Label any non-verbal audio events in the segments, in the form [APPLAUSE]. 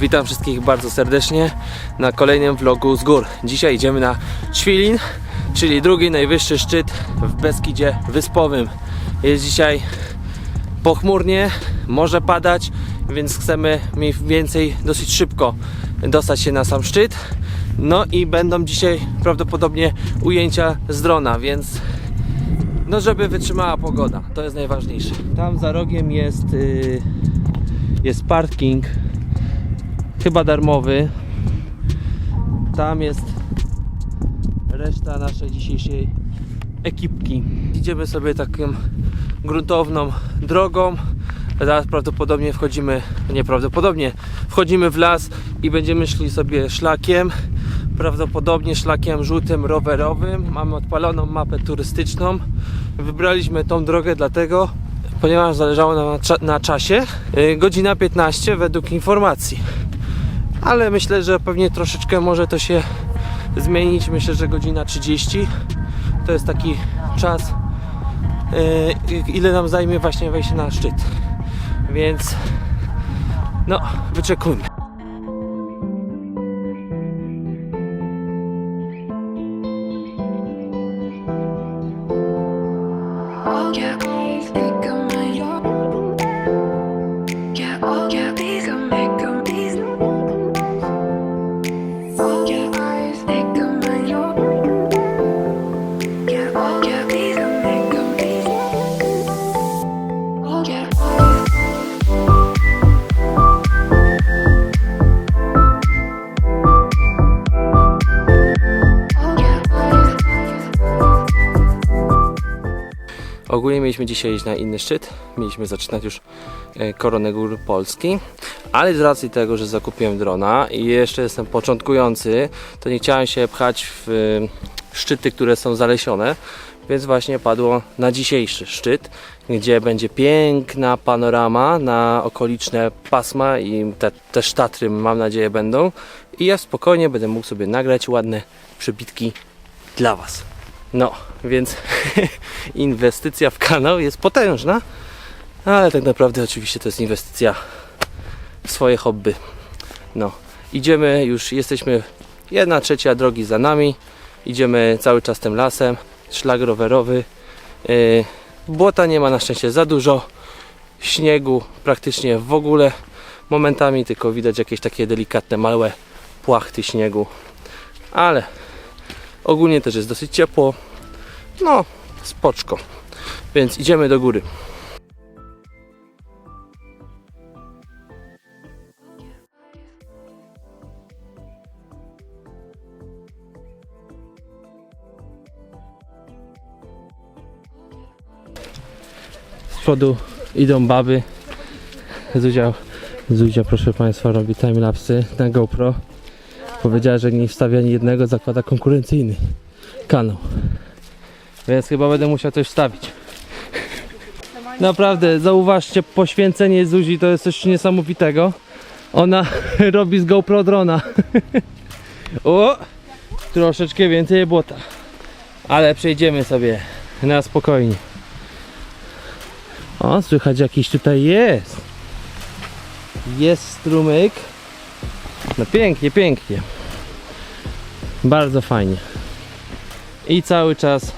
Witam wszystkich bardzo serdecznie na kolejnym vlogu z gór. Dzisiaj idziemy na Ćwilin, czyli drugi najwyższy szczyt w Beskidzie Wyspowym. Jest dzisiaj pochmurnie, może padać, więc chcemy mniej więcej dosyć szybko dostać się na sam szczyt. No i będą dzisiaj prawdopodobnie ujęcia z drona, więc no żeby wytrzymała pogoda, to jest najważniejsze. Tam za rogiem jest, yy, jest parking, chyba darmowy. Tam jest reszta naszej dzisiejszej ekipki. Idziemy sobie taką gruntowną drogą. Zaraz prawdopodobnie wchodzimy, nieprawdopodobnie, wchodzimy w las i będziemy szli sobie szlakiem. Prawdopodobnie szlakiem żółtym rowerowym. Mamy odpaloną mapę turystyczną. Wybraliśmy tą drogę dlatego, ponieważ zależało nam na, cza- na czasie. Yy, Godzina 15 według informacji. Ale myślę, że pewnie troszeczkę może to się zmienić. Myślę, że godzina 30 to jest taki czas, yy, ile nam zajmie właśnie wejście na szczyt. Więc no, wyczekujmy. Ogólnie mieliśmy dzisiaj iść na inny szczyt. Mieliśmy zaczynać już e, Koronę Gór Polski, ale z racji tego, że zakupiłem drona i jeszcze jestem początkujący, to nie chciałem się pchać w e, szczyty, które są zalesione, więc właśnie padło na dzisiejszy szczyt, gdzie będzie piękna panorama na okoliczne pasma i te, też mam nadzieję będą i ja spokojnie będę mógł sobie nagrać ładne przybitki dla Was. No, więc [LAUGHS] inwestycja w kanał jest potężna, ale tak naprawdę oczywiście to jest inwestycja w swoje hobby. No, idziemy już, jesteśmy jedna trzecia drogi za nami, idziemy cały czas tym lasem, szlak rowerowy. Yy, błota nie ma na szczęście za dużo, śniegu praktycznie w ogóle, momentami tylko widać jakieś takie delikatne, małe płachty śniegu, ale ogólnie też jest dosyć ciepło, no, spoczko. Więc idziemy do góry. Z przodu idą baby. Zuzia, Zuzia proszę Państwa robi timelapsy na GoPro. Powiedziała, że nie wstawia ani jednego, zakłada konkurencyjny kanał. Więc chyba będę musiał coś wstawić. Naprawdę, zauważcie, poświęcenie Zuzi to jest coś niesamowitego. Ona [LAUGHS] robi z GoPro drona. [LAUGHS] o! Troszeczkę więcej błota. Ale przejdziemy sobie na spokojnie. O, słychać jakiś tutaj jest. Jest strumyk. No pięknie, pięknie. Bardzo fajnie. I cały czas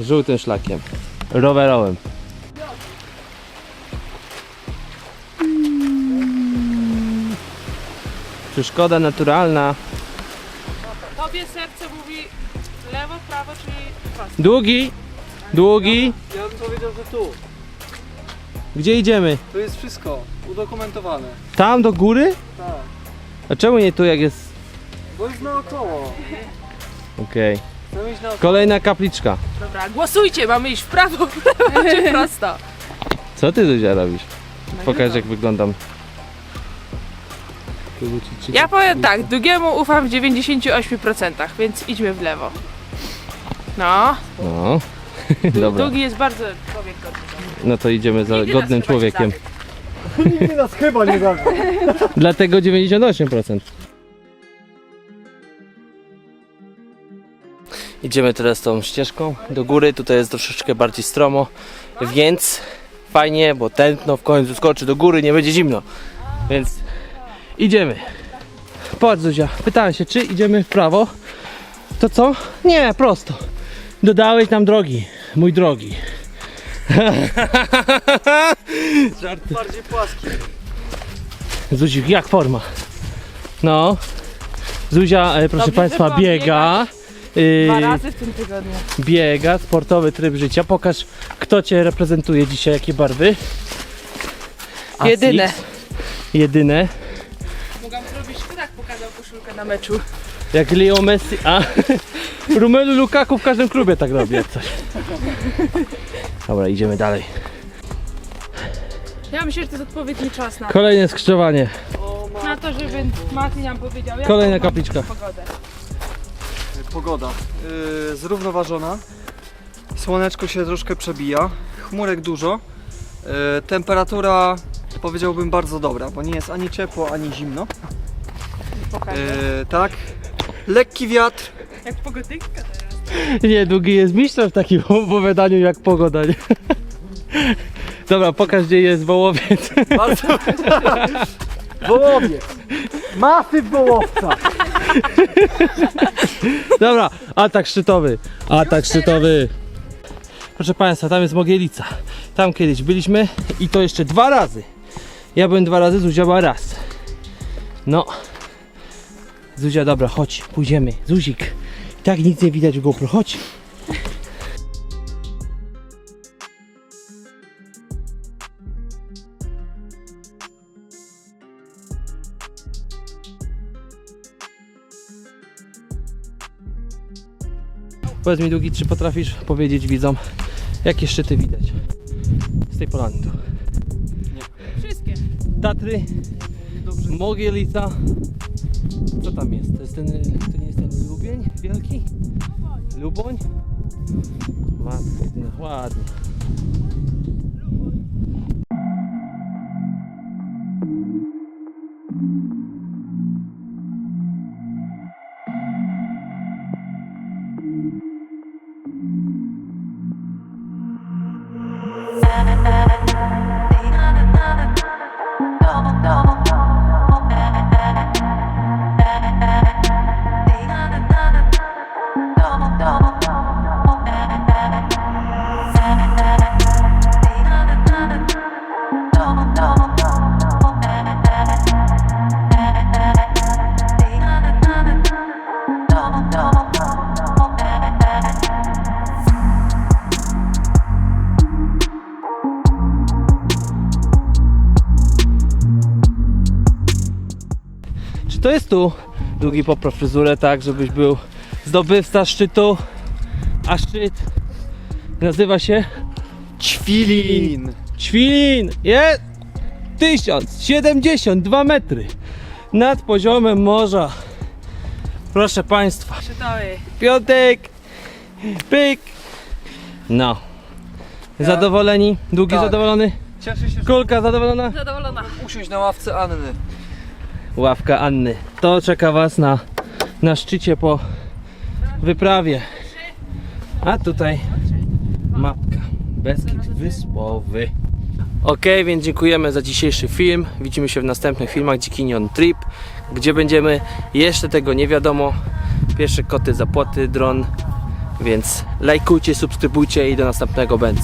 żółtym szlakiem rowerowym. Przeszkoda naturalna. Tobie serce mówi lewo, prawo, czyli prosto. Długi, długi. Ja bym powiedział, że tu. Gdzie idziemy? Tu jest wszystko udokumentowane. Tam do góry? Tak. A czemu nie tu jak jest? Bo jest naokoło. Okej. Chcemy iść naokoło. Kolejna kapliczka. Dobra, głosujcie, mamy iść w prawo, [LAUGHS] w lewo czy prosto. Co ty Zuzia robisz? Pokaż jak wyglądam. Ja powiem tak, drugiemu ufam w 98%, więc idźmy w lewo. No, No. [LAUGHS] Dobra. długi jest bardzo człowiek godny. No to idziemy za Nigdy nas godnym chyba nie człowiekiem. Nigdy nas chyba nie zagra. [LAUGHS] Dlatego 98%. Idziemy teraz tą ścieżką do góry. Tutaj jest troszeczkę bardziej stromo, więc fajnie, bo tętno w końcu skoczy do góry, nie będzie zimno. Więc idziemy. Patrz Zuzia, pytałem się, czy idziemy w prawo. To co? Nie, prosto. Dodałeś nam drogi, mój drogi. [LAUGHS] Żarty. Bardziej płaski. Zuzik, jak forma? No. Zuzia, e, proszę Dobrze, Państwa, że biega. Yy, Dwa razy w tym tygodniu. biega, sportowy tryb życia. Pokaż, kto Cię reprezentuje dzisiaj, jakie barwy. Asics. Jedyne. Jedyne. Mogłam zrobić, tak pokazał koszulkę na meczu. Jak Leo Messi, a Romelu Lukaku w każdym klubie tak robi jak coś. Dobra, idziemy dalej. Ja myślę, że to jest odpowiedni czas na, Kolejne skrzyżowanie. na to, żeby Mati nam powiedział, jak Kolejna kapliczka. pogodę. Pogoda. Yy, zrównoważona. Słoneczko się troszkę przebija. Chmurek dużo. Yy, temperatura powiedziałbym bardzo dobra, bo nie jest ani ciepło, ani zimno. Pokażę. Yy, tak. Lekki wiatr. Jak pogodynka teraz. Nie, długi jest mistrzem w takim [LAUGHS] opowiadaniu jak pogoda. Nie? Dobra, pokaż gdzie jest wołowiec. Bardzo. [LAUGHS] Wołowiec. Masyw wołowca. Dobra, atak szczytowy. Atak szczytowy. Proszę Państwa, tam jest Mogielica. Tam kiedyś byliśmy i to jeszcze dwa razy. Ja byłem dwa razy, Zuzia była raz. No. Zuzia, dobra, chodź, pójdziemy. Zuzik. Tak nic nie widać w GoPro, chodź. Powiedz mi długi, czy potrafisz powiedzieć widzom, jakie szczyty widać z tej polany tu? Wszystkie. Tatry, Mogielica. Co tam jest? To, jest ten, to nie jest ten Lubień wielki? Luboń? Matko, jedyna, ładnie. Czy to jest tu długi popraw fryzurę, tak, żebyś był zdobywca szczytu, a szczyt nazywa się Ćwilin. Ćwilin jest 1072 metry nad poziomem morza. Proszę Państwa, piątek, pyk. No. Zadowoleni? Długi Tak. zadowolony? Cieszę się, że Kulka zadowolona? Zadowolona. usiąść na ławce Anny. Ławka Anny. To czeka Was na, na szczycie po wyprawie. A tutaj mapka. Beskid Wyspowy. Ok, więc dziękujemy za dzisiejszy film. Widzimy się w następnych filmach Dzikinion Trip, gdzie będziemy, jeszcze tego nie wiadomo, pierwsze koty, zapłoty, dron, więc lajkujcie, subskrybujcie i do następnego będz.